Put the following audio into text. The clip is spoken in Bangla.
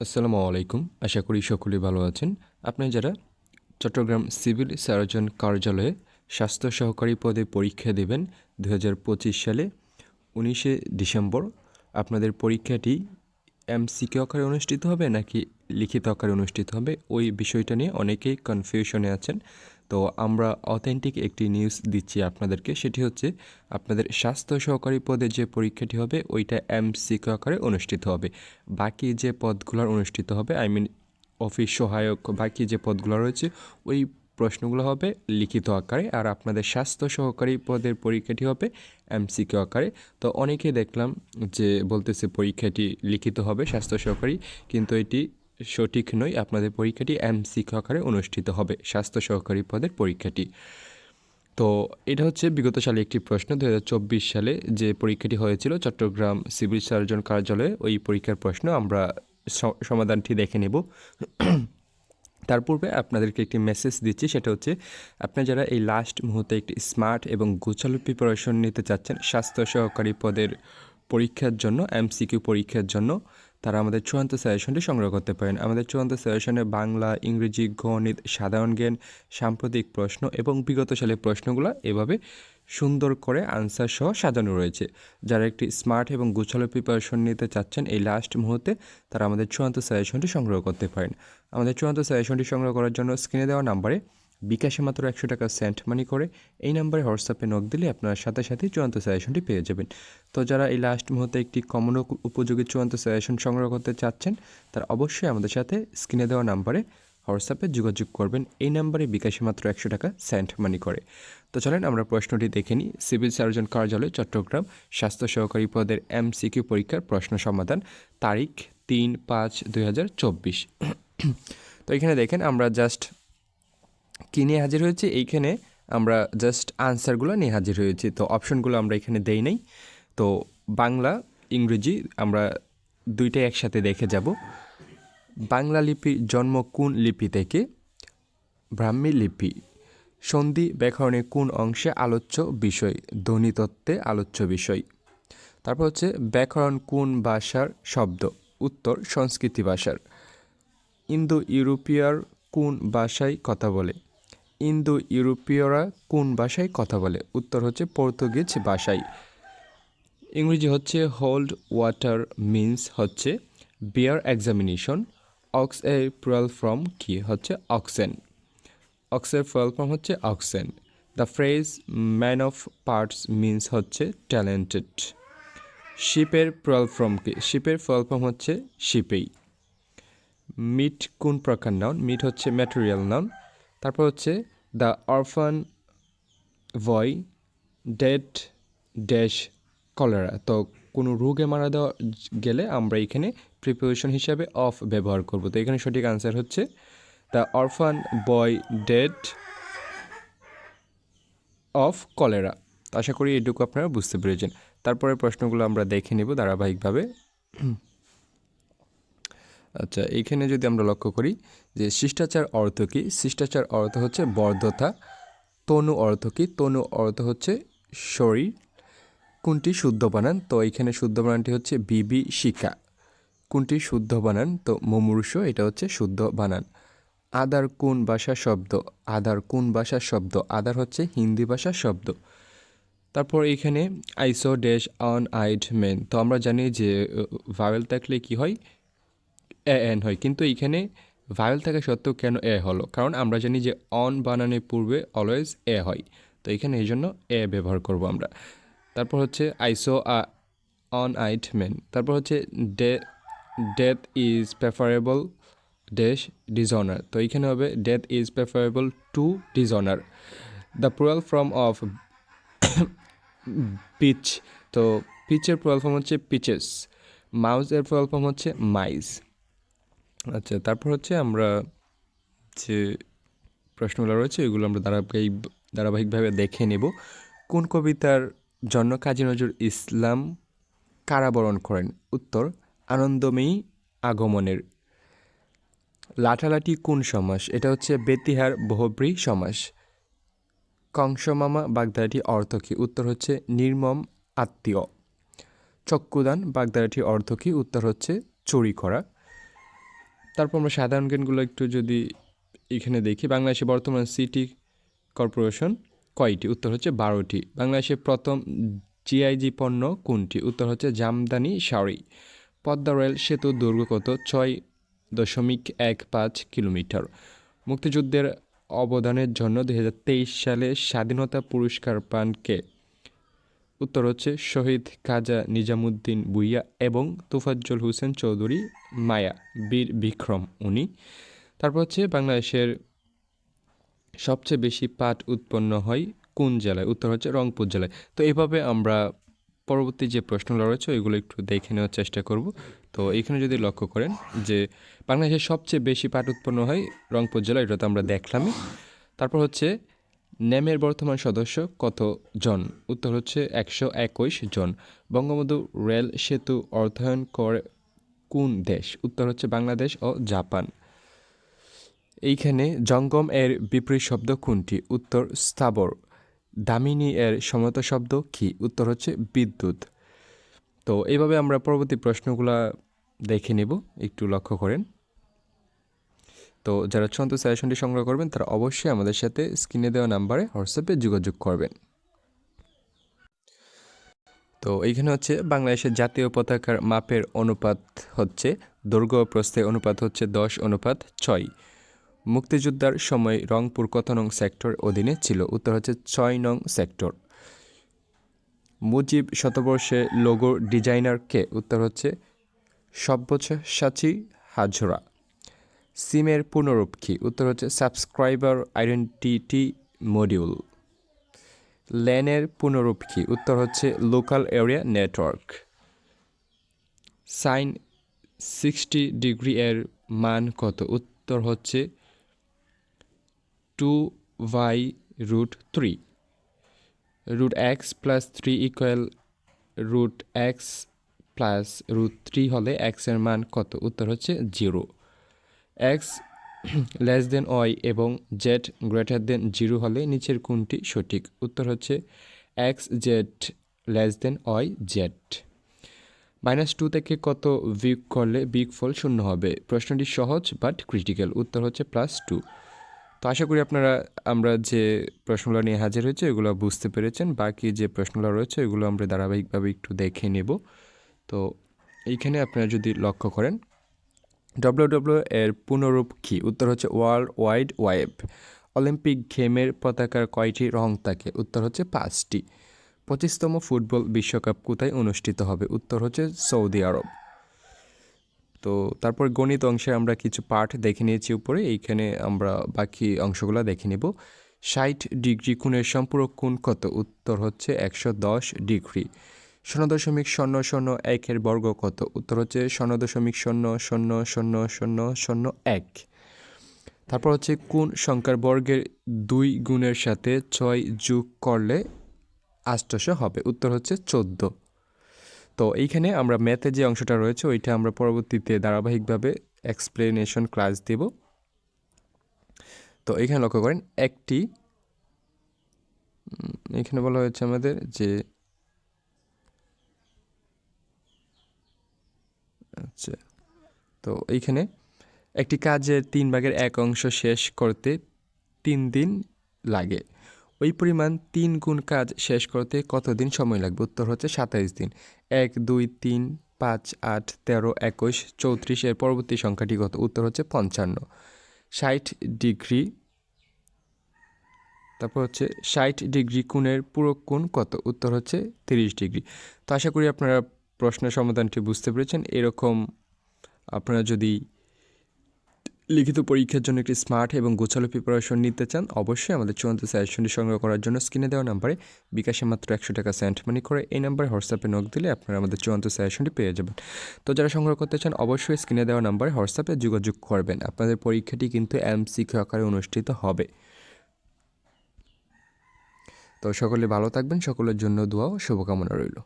আসসালামু আলাইকুম। আশা করি সকলেই ভালো আছেন। আপনি যারা চট্টগ্রাম সিভিল সার্জন কার্যালয়ে স্বাস্থ্য সহকারী পদে পরীক্ষা দেবেন দু হাজার পঁচিশ সালে উনিশে ডিসেম্বর, আপনাদের পরীক্ষাটি এমসিকিউ আকারে অনুষ্ঠিত হবে নাকি লিখিত আকারে অনুষ্ঠিত হবে? ওই বিষয়টা নিয়ে অনেকেই কনফিউশনে আছেন। তো আমরা অথেন্টিক একটি নিউজ দিচ্ছি আপনাদেরকে। সেটি হচ্ছে, আপনাদের স্বাস্থ্য সহকারী পদে যে পরীক্ষাটি হবে, ওইটা এম এমসিকিউ আকারে অনুষ্ঠিত হবে। বাকি যে পদগুলোর অনুষ্ঠিত হবে আই মিন অফিস সহায়ক, বাকি যে পদগুলো রয়েছে, ওই প্রশ্নগুলো হবে লিখিত আকারে। আর আপনাদের স্বাস্থ্য সহকারী পদের পরীক্ষাটি হবে এমসিকিউ আকারে। তো অনেকে দেখলাম যে বলতেছে পরীক্ষাটি লিখিত হবে স্বাস্থ্য সহকারী, কিন্তু এটি সঠিক নয়, আপনাদের পরীক্ষাটি এমসিকিউ আকারে অনুষ্ঠিত হবে, স্বাস্থ্য সহকারী পদের পরীক্ষাটি। তো এটা হচ্ছে বিগত সালে একটি প্রশ্ন দু হাজার চব্বিশ সালে যে পরীক্ষাটি হয়েছিল, চট্টগ্রাম সিভিল সার্জন কার্যালয়ে ওই পরীক্ষার প্রশ্ন, আমরা সমাধানটি দেখে নেব। তার পূর্বে আপনাদেরকে একটি মেসেজ দিচ্ছি, সেটা হচ্ছে আপনি যারা এই লাস্ট মুহূর্তে একটি স্মার্ট এবং গোছালো প্রিপারেশন নিতে চাচ্ছেন, স্বাস্থ্য সহকারী পদের পরীক্ষার জন্য এমসিকিউ পরীক্ষার জন্য তারা আমাদের চূড়ান্ত সাজেশনটি সংগ্রহ করতে পারেন। আমাদের চূড়ান্ত সাজেশনে বাংলা, ইংরেজি, গণিত, সাধারণ জ্ঞান, সাম্প্রতিক প্রশ্ন এবং বিগত সালের প্রশ্নগুলো এভাবে সুন্দর করে আনসার সহ সাজানো রয়েছে। যারা একটি স্মার্ট এবং গুছালো প্রিপারেশন নিতে চাচ্ছেন এই লাস্ট মুহূর্তে, তারা আমাদের চূড়ান্ত সাজেশনটি সংগ্রহ করতে পারেন। আমাদের চূড়ান্ত সাজেশনটি সংগ্রহ করার জন্য স্ক্রিনে দেওয়া নাম্বারে বিকাশে মাত্র একশো টাকা সেন্ট মানি করে এই নাম্বারে হোয়াটসঅ্যাপে নক দিলে আপনারা সাথে সাথেই চূড়ান্ত সাজেশনটি পেয়ে যাবেন। তো যারা এই লাস্ট মুহূর্তে একটি কমন উপযোগী চূড়ান্ত সাজেশন সংগ্রহ করতে চাচ্ছেন, তারা অবশ্যই আমাদের সাথে স্ক্রিনে দেওয়া নাম্বারে হোয়াটসঅ্যাপে যোগাযোগ করবেন। এই নাম্বারে বিকাশে মাত্র একশো টাকা সেন্ট মানি করে। তো চলেন আমরা প্রশ্নটি দেখে নিই। সিভিল সার্জন কার্যালয়, চট্টগ্রাম, স্বাস্থ্য সহকারী পদের এমসিকিউ পরীক্ষার প্রশ্ন সমাধান, তারিখ তিন পাঁচ দুই তো এখানে দেখেন আমরা জাস্ট কী নিয়ে হাজির হয়েছি? এইখানে আমরা জাস্ট আনসারগুলো নিয়ে হাজির হয়েছি। তো অপশনগুলো আমরা এখানে দেই নাই। তো বাংলা, ইংরেজি আমরা দুইটাই একসাথে দেখে যাব। বাংলা লিপির জন্ম কোন লিপি থেকে? ব্রাহ্মী লিপি। সন্ধি ব্যাকরণে কোন অংশে আলোচ্য বিষয়? ধ্বনিতত্ত্বে আলোচ্য বিষয়। তারপর হচ্ছে ব্যাকরণ কোন ভাষার শব্দ? উত্তর সংস্কৃতি ভাষার। ইন্দো ইউরোপিয়ার কোন ভাষায় কথা বলে? ইন্দো ইউরোপীয়রা কোন ভাষায় কথা বলে? উত্তর হচ্ছে পর্তুগিজ ভাষায়। ইংরেজি হচ্ছে হোল্ড ওয়াটার মিন্স হচ্ছে বিয়ার এক্সামিনেশন অক্স এর প্লুরাল ফ্রম কি? হচ্ছে অক্সেন অক্সের প্লুরাল ফর্ম হচ্ছে oxen the phrase man of parts means হচ্ছে ট্যালেন্টেড শিপের প্লুরাল ফর্ম কি? শিপের প্লুরাল ফর্ম হচ্ছে শিপেই মিট কোন প্রকার নাউন মিট হচ্ছে ম্যাটেরিয়াল নাউন তারপর হচ্ছে the orphan boy, dead dash cholera. তো কোনো রোগে মারা দেওয়া গেলে আমরা এখানে প্রিপারেশন হিসাবে অফ ব্যবহার করব। তো এখানে সঠিক আনসার হচ্ছে the orphan boy dead of cholera. আশা করি এটুকু আপনারা বুঝতে পেরেছেন। তারপরে প্রশ্নগুলো আমরা দেখে নেব ধারাবাহিকভাবে। আচ্ছা এইখানে যদি আমরা লক্ষ্য করি যে শিষ্টাচার অর্থ কী? শিষ্টাচার অর্থ হচ্ছে বর্ধতা, তনু অর্থ কী? তনু অর্থ হচ্ছে শরীর। কোনটি শুদ্ধ বানান? তো এইখানে শুদ্ধ বানানটি হচ্ছে বিবি শিকা কোনটি শুদ্ধ বানান? তো মুমূর্ষ, এটা হচ্ছে শুদ্ধ বানান। আদার কোন ভাষার শব্দ? আদার কোন ভাষার শব্দ? আদার হচ্ছে হিন্দি ভাষার শব্দ। তারপর এখানে আইসো ড্যাশ অন আইড মেন। তো আমরা জানি যে ভাওয়েল থাকলে কি হয়? এ এন হয়। কিন্তু এইখানে ভায়োল থাকা সত্ত্বেও কেন এ হলো? কারণ আমরা জানি যে অন বানানের পূর্বে অলওয়েজ এ হয়। তো এখানে এই জন্য এ ব্যবহার করব আমরা। তারপর হচ্ছে আইসো আ অন আইট মেন তারপর হচ্ছে day death is preferable dash dishonour তো এইখানে হবে death is preferable to dishonour the plural form of peach তো পিচের প্লুরাল ফর্ম হচ্ছে পিচেস মাউসের প্লুরাল ফর্ম হচ্ছে মাইস আচ্ছা তারপর হচ্ছে আমরা যে প্রশ্নগুলো রয়েছে ওইগুলো আমরা ধারাবাহিক, ধারাবাহিকভাবে দেখে নেব। কোন কবিতার জন্য কাজী নজরুল ইসলাম কারাবরণ করেন? উত্তর, আনন্দময়ী আগমনের। লাঠালাঠি কোন সমাস? এটা হচ্ছে বেতিহার বহুব্রী সমাস। কংসমামা বাগদাটি অর্থ কী? উত্তর হচ্ছে নির্মম আত্মীয়। চক্ষুদান বাগদাটি অর্থ কী? উত্তর হচ্ছে চুরি করা। তারপর আমরা সাধারণ জ্ঞানগুলো একটু যদি এখানে দেখি, বাংলাদেশে বর্তমান সিটি কর্পোরেশন কয়টি? উত্তর হচ্ছে বারোটি। বাংলাদেশের প্রথম জিআইজি পণ্য কোনটি? উত্তর হচ্ছে জামদানি শাড়ি। পদ্মা রেল সেতু দৈর্ঘ্য কত? ছয় দশমিক এক পাঁচ কিলোমিটার। মুক্তিযুদ্ধের অবদানের জন্য দু হাজার তেইশ সালে স্বাধীনতা পুরস্কার পান কে? উত্তর হচ্ছে শহীদ খাজা নিজামুদ্দিন বুইয়া এবং তোফাজ্জল হোসেন চৌধুরী মায়া বীর বিক্রম উনি। তারপর হচ্ছে বাংলাদেশের সবচেয়ে বেশি পাট উৎপন্ন হয় কোন জেলায়? উত্তর হচ্ছে রংপুর জেলায়। তো এইভাবে আমরা পরবর্তী যে প্রশ্নগুলো রয়েছে, ওইগুলো একটু দেখে নেওয়ার চেষ্টা করব। তো এখানে যদি লক্ষ্য করেন যে বাংলাদেশের সবচেয়ে বেশি পাট উৎপন্ন হয় রংপুর জেলায়, এটা তো আমরা দেখলামই। তারপর হচ্ছে নেমের বর্তমান সদস্য কত জন? উত্তর হচ্ছে একশো একুশ জন। বঙ্গবন্ধু রেল সেতু অর্থায়ন করে কোন দেশ? উত্তর হচ্ছে বাংলাদেশ ও জাপান। এইখানে জঙ্গম এর বিপরীত শব্দ কোনটি? উত্তর স্থাবর। দামিনী এর সমত শব্দ কি? উত্তর হচ্ছে বিদ্যুৎ। তো এইভাবে আমরা পরবর্তী প্রশ্নগুলা দেখে নেব। একটু লক্ষ্য করেন। তো যারা চূড়ান্ত সাজেশনটি সংগ্রহ করবেন, তারা অবশ্যই আমাদের সাথে স্ক্রিনে দেওয়া নাম্বারে হোয়াটসঅ্যাপে যোগাযোগ করবেন। তো এইখানে হচ্ছে বাংলাদেশের জাতীয় পতাকার মাপের অনুপাত হচ্ছে, দৈর্ঘ্য ও প্রস্থের অনুপাত হচ্ছে দশ, অনুপাত ছয়। মুক্তিযোদ্ধার সময় রংপুর কত নং সেক্টর অধীনে ছিল? উত্তর হচ্ছে ছয় নং সেক্টর মুজিব শতবর্ষে লোগোর ডিজাইনার কে? উত্তর হচ্ছে সব্যসাচী হাজরা। সিমের পুনরূপ কি উত্তর হচ্ছে সাবস্ক্রাইবার আইডেন্টিটি মডিউল ল্যানের পুনরূপ কি উত্তর হচ্ছে local area network sine sixty degree এর মান কত? উত্তর হচ্ছে two y root three root x plus three equal root x plus root three হলে এক্সের মান কত? উত্তর হচ্ছে zero x less than y এবং জেড গ্রেটার দেন জিরো হলে নিচের কোনটি সঠিক? উত্তর হচ্ছে x z less than y z minus two থেকে কত বিগ করলে বিগ ফল শূন্য হবে? প্রশ্নটি সহজ বাট ক্রিটিক্যাল উত্তর হচ্ছে প্লাস টু তো আশা করি আপনারা, আমরা যে প্রশ্নগুলো নিয়ে হাজির হয়েছে, এগুলো বুঝতে পেরেছেন। বাকি যে প্রশ্নগুলো রয়েছে, এগুলো আমরা ধারাবাহিকভাবে একটু দেখে নেব। তো এইখানে আপনারা যদি লক্ষ্য করেন ডব্লিউ এর পুনরূপ কী? উত্তর হচ্ছে ওয়ার্ল্ড ওয়াইড ওয়েব অলিম্পিক গেমের পতাকার কয়টি রং থাকে উত্তর হচ্ছে পাঁচটি। পঁচিশতম ফুটবল বিশ্বকাপ কোথায় অনুষ্ঠিত হবে? উত্তর হচ্ছে সৌদি আরব। তো তারপর গণিত অংশে আমরা কিছু পাঠ দেখে নিয়েছি উপরে। এইখানে আমরা বাকি অংশগুলো দেখে নেব। ষাট ডিগ্রি কোণের সম্পূরক কোণ কত? উত্তর হচ্ছে একশো দশ ডিগ্রি। শূন্য দশমিক শূন্য শূন্য একের বর্গ কত? উত্তর হচ্ছে শূন্য দশমিক শূন্য শূন্য শূন্য শূন্য শূন্য এক। তারপর হচ্ছে কোন সংখ্যার বর্গের দুই গুণের সাথে ছয় যোগ করলে আষ্টশো হবে? উত্তর হচ্ছে চোদ্দ। তো এইখানে আমরা ম্যাথে যে অংশটা রয়েছে, ওইটা আমরা পরবর্তীতে ধারাবাহিকভাবে এক্সপ্লেনেশন ক্লাস দেব। তো এখানে লক্ষ্য করেন, একটি এখানে বলা হয়েছে আমাদের যে আচ্ছা। তো এইখানে একটি কাজের তিন ভাগের এক অংশ শেষ করতে তিন দিন লাগে। ওই পরিমাণ তিন গুণ কাজ শেষ করতে কতদিন সময় লাগবে? উত্তর হচ্ছে সাতাইশ দিন। এক, দুই, তিন, পাঁচ, আট, তেরো, একুশ, চৌত্রিশ, এর পরবর্তী সংখ্যাটি কত? উত্তর হচ্ছে পঞ্চান্ন। ষাট ডিগ্রি তারপর হচ্ছে ষাট ডিগ্রি কোণের পুরো কোণ কত? উত্তর হচ্ছে তিরিশ ডিগ্রি। তো আশা করি আপনারা প্রশ্নের সমাধানটি বুঝতে পেরেছেন। এরকম আপনারা যদি লিখিত পরীক্ষার জন্য একটি স্মার্ট এবং গোছালো প্রিপারেশন নিতে চান, অবশ্যই আমাদের চূড়ান্ত সাজেশনটি সংগ্রহ করার জন্য স্ক্রিনে দেওয়া নাম্বারে বিকাশে মাত্র একশো টাকা সেন্ট মানি করে এই নাম্বারে হোয়াটসঅ্যাপে নক দিলে আপনারা আমাদের চূড়ান্ত সাজেশনটি পেয়ে যাবেন। তো যারা সংগ্রহ করতে চান, অবশ্যই স্ক্রিনে দেওয়া নাম্বারে হোয়াটসঅ্যাপে যোগাযোগ করবেন। আপনাদের পরীক্ষাটি কিন্তু এমসিকিউ আকারে অনুষ্ঠিত হবে। তো সকলে ভালো থাকবেন, সকলের জন্য দোয়া ও শুভকামনা রইল।